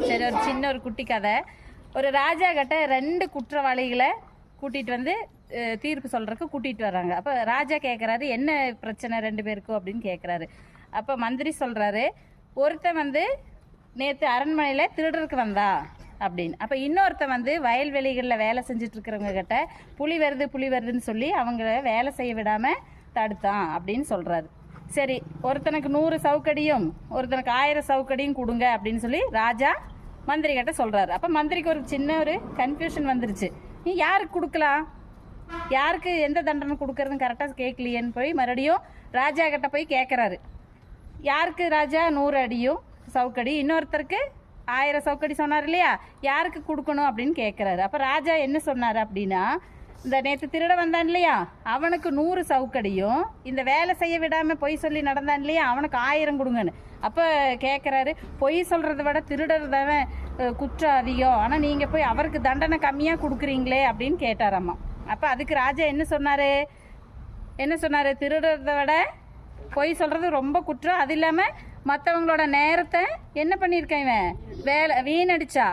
சரி ஒரு சின்ன ஒரு குட்டி கதை. ஒரு ராஜா கிட்ட ரெண்டு குற்றவாளிகளை கூட்டிட்டு வந்து தீர்ப்பு சொல்றதுக்கு கூட்டிட்டு வர்றாங்க. அப்ப ராஜா கேக்குறாரு என்ன பிரச்சனை ரெண்டு பேருக்கும்? அப்படின்னு கேட்குறாரு அப்ப மந்திரி சொல்றாரு ஒருத்தன் வந்து நேத்து அரண்மனையில திருடுறதுக்கு வந்தா அப்படின்னு. அப்போ இன்னொருத்தன் வந்து வயல்வெளிகளில் வேலை செஞ்சுட்டு இருக்கிறவங்க கிட்ட புலி வருது புலி வருதுன்னு சொல்லி அவங்கள வேலை செய்ய விடாம தடுத்தான் அப்படின்னு சொல்றாரு. சரி ஒருத்தனுக்கு நூறு சவுக்கடியும் ஒருத்தனுக்கு ஆயிரம் சவுக்கடியும் கொடுங்க அப்படின்னு சொல்லி ராஜா மந்திரி கிட்ட சொல்கிறாரு அப்போ மந்திரிக்கு ஒரு சின்ன ஒரு கன்ஃபியூஷன் வந்துருச்சு. நீ யாருக்கு கொடுக்கலாம்? யாருக்கு எந்த தண்டனை கொடுக்கறதுன்னு கரெக்டாக கேட்கலையேன்னு போய் மறுபடியும் ராஜா கிட்ட போய் கேட்குறாரு யாருக்கு ராஜா நூறு அடியும் சவுக்கடி? இன்னொருத்தருக்கு ஆயிரம் சவுக்கடி சொன்னார் இல்லையா? யாருக்கு கொடுக்கணும் அப்படின்னு கேட்குறாரு அப்போ ராஜா என்ன சொன்னார் அப்படின்னா இந்த நேற்று திருட வந்தான் இல்லையா? அவனுக்கு நூறு சவுக்கடியும் இந்த வேலை செய்ய விடாமல் பொய் சொல்லி நடந்தான் இல்லையா? அவனுக்கு ஆயிரம் கொடுங்கன்னு. அப்போ கேட்குறாரு பொய் சொல்கிறத விட திருடுறதவன் குற்றம் அதிகம். ஆனால் நீங்கள் போய் அவருக்கு தண்டனை கம்மியாக கொடுக்குறீங்களே அப்படின்னு கேட்டாராம்மா அப்போ அதுக்கு ராஜா என்ன சொன்னார்? என்ன சொன்னார்? திருடுறத விட பொய் சொல்கிறது ரொம்ப குற்றம். அது இல்லாமல் மற்றவங்களோட நேரத்தை என்ன பண்ணியிருக்கேன் இவன்? வேலை வீணடிச்சா.